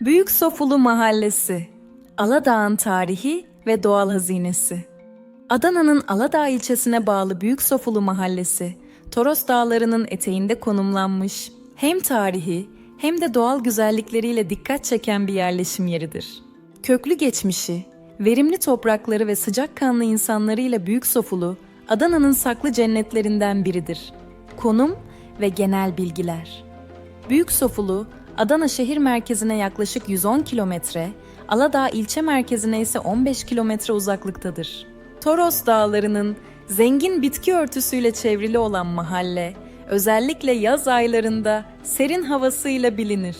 Büyük Sofulu Mahallesi Aladağ'ın tarihi ve doğal hazinesi. Adana'nın Aladağ ilçesine bağlı Büyük Sofulu Mahallesi, Toros Dağları'nın eteğinde konumlanmış, hem tarihi hem de doğal güzellikleriyle dikkat çeken bir yerleşim yeridir. Köklü geçmişi, verimli toprakları ve sıcakkanlı insanlarıyla Büyük Sofulu, Adana'nın saklı cennetlerinden biridir. Konum ve genel bilgiler. Büyük Sofulu, Adana şehir merkezine yaklaşık 110 kilometre, Aladağ ilçe merkezine ise 15 kilometre uzaklıktadır. Toros Dağları'nın zengin bitki örtüsüyle çevrili olan mahalle, özellikle yaz aylarında serin havasıyla bilinir.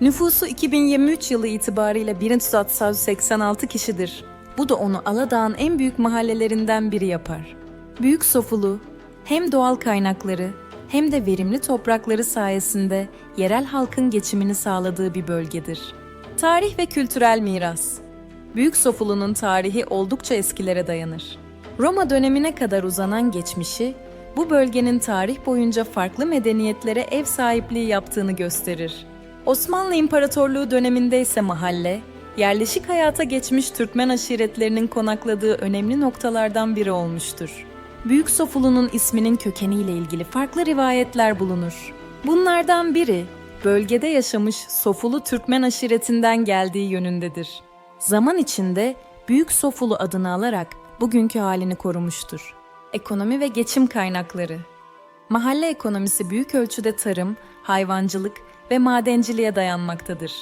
Nüfusu 2023 yılı itibariyle 1386 kişidir. Bu da onu Aladağ'ın en büyük mahallelerinden biri yapar. Büyük Sofulu, hem doğal kaynakları hem de verimli toprakları sayesinde yerel halkın geçimini sağladığı bir bölgedir. Tarih ve kültürel miras Büyük Sofulu'nun tarihi oldukça eskilere dayanır. Roma dönemine kadar uzanan geçmişi, bu bölgenin tarih boyunca farklı medeniyetlere ev sahipliği yaptığını gösterir. Osmanlı İmparatorluğu döneminde ise mahalle, yerleşik hayata geçmiş Türkmen aşiretlerinin konakladığı önemli noktalardan biri olmuştur. Büyük Sofulu'nun isminin kökeniyle ilgili farklı rivayetler bulunur. Bunlardan biri, bölgede yaşamış Sofulu Türkmen aşiretinden geldiği yönündedir. Zaman içinde Büyük Sofulu adını alarak bugünkü halini korumuştur. Ekonomi ve geçim kaynakları Mahalle ekonomisi büyük ölçüde tarım, hayvancılık ve madenciliğe dayanmaktadır.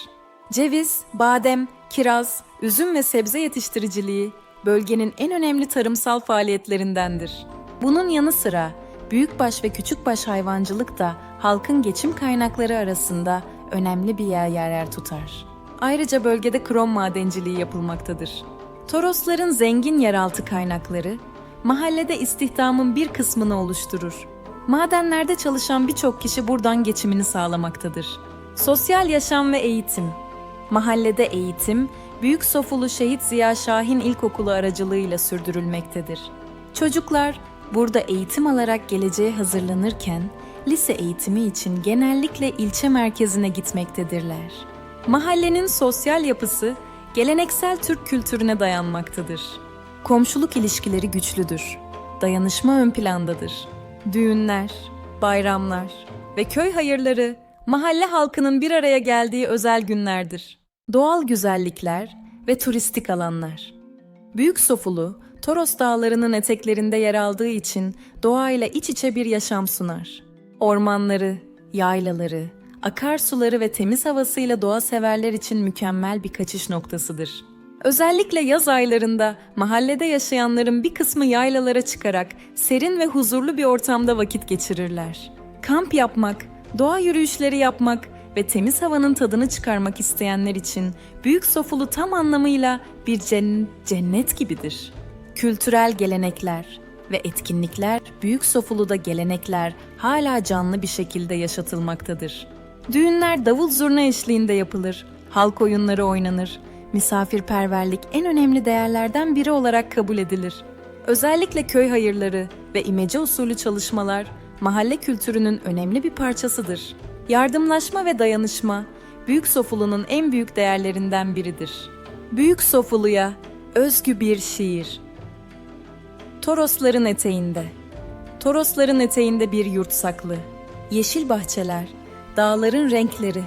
Ceviz, badem, kiraz, üzüm ve sebze yetiştiriciliği bölgenin en önemli tarımsal faaliyetlerindendir. Bunun yanı sıra büyükbaş ve küçükbaş hayvancılık da halkın geçim kaynakları arasında önemli bir yer yer tutar. Ayrıca bölgede krom madenciliği yapılmaktadır. Torosların zengin yeraltı kaynakları mahallede istihdamın bir kısmını oluşturur. Madenlerde çalışan birçok kişi buradan geçimini sağlamaktadır. Sosyal yaşam ve eğitim Mahallede eğitim, Büyük Sofulu Şehit Ziya Şahin İlkokulu aracılığıyla sürdürülmektedir. Çocuklar burada eğitim alarak geleceğe hazırlanırken, lise eğitimi için genellikle ilçe merkezine gitmektedirler. Mahallenin sosyal yapısı geleneksel Türk kültürüne dayanmaktadır. Komşuluk ilişkileri güçlüdür. Dayanışma ön plandadır. Düğünler, bayramlar ve köy hayırları mahalle halkının bir araya geldiği özel günlerdir. Doğal güzellikler ve turistik alanlar. Büyük Sofulu, Toros Dağları'nın eteklerinde yer aldığı için doğayla iç içe bir yaşam sunar. Ormanları, yaylaları, akarsuları ve temiz havasıyla doğa severler için mükemmel bir kaçış noktasıdır. Özellikle yaz aylarında mahallede yaşayanların bir kısmı yaylalara çıkarak serin ve huzurlu bir ortamda vakit geçirirler. Kamp yapmak, doğa yürüyüşleri yapmak ve temiz havanın tadını çıkarmak isteyenler için Büyük Sofulu tam anlamıyla bir cen- cennet gibidir. Kültürel gelenekler ve etkinlikler Büyük Sofulu'da gelenekler hala canlı bir şekilde yaşatılmaktadır. Düğünler davul zurna eşliğinde yapılır, halk oyunları oynanır, misafirperverlik en önemli değerlerden biri olarak kabul edilir. Özellikle köy hayırları ve imece usulü çalışmalar mahalle kültürünün önemli bir parçasıdır. Yardımlaşma ve dayanışma Büyük Sofulu'nun en büyük değerlerinden biridir. Büyük Sofulu'ya özgü bir şiir. Torosların eteğinde. Torosların eteğinde bir yurt saklı. Yeşil bahçeler, dağların renkleri.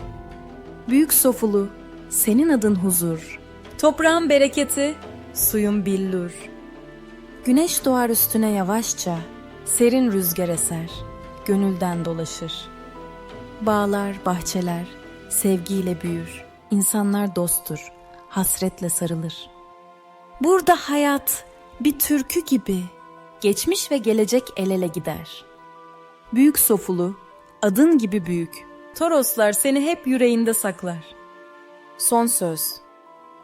Büyük Sofulu, senin adın huzur. Toprağın bereketi, suyun billur. Güneş doğar üstüne yavaşça, serin rüzgar eser, gönülden dolaşır. Bağlar, bahçeler, sevgiyle büyür. İnsanlar dosttur, hasretle sarılır. Burada hayat bir türkü gibi geçmiş ve gelecek el ele gider. Büyük Sofulu, adın gibi büyük. Toroslar seni hep yüreğinde saklar. Son söz.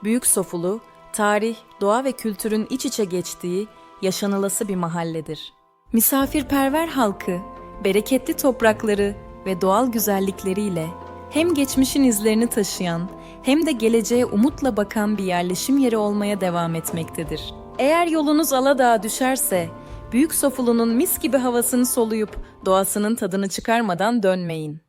Büyük Sofulu, tarih, doğa ve kültürün iç içe geçtiği yaşanılası bir mahalledir. Misafirperver halkı, bereketli toprakları ve doğal güzellikleriyle hem geçmişin izlerini taşıyan hem de geleceğe umutla bakan bir yerleşim yeri olmaya devam etmektedir. Eğer yolunuz Aladağ'a düşerse, Büyük Sofulu'nun mis gibi havasını soluyup doğasının tadını çıkarmadan dönmeyin.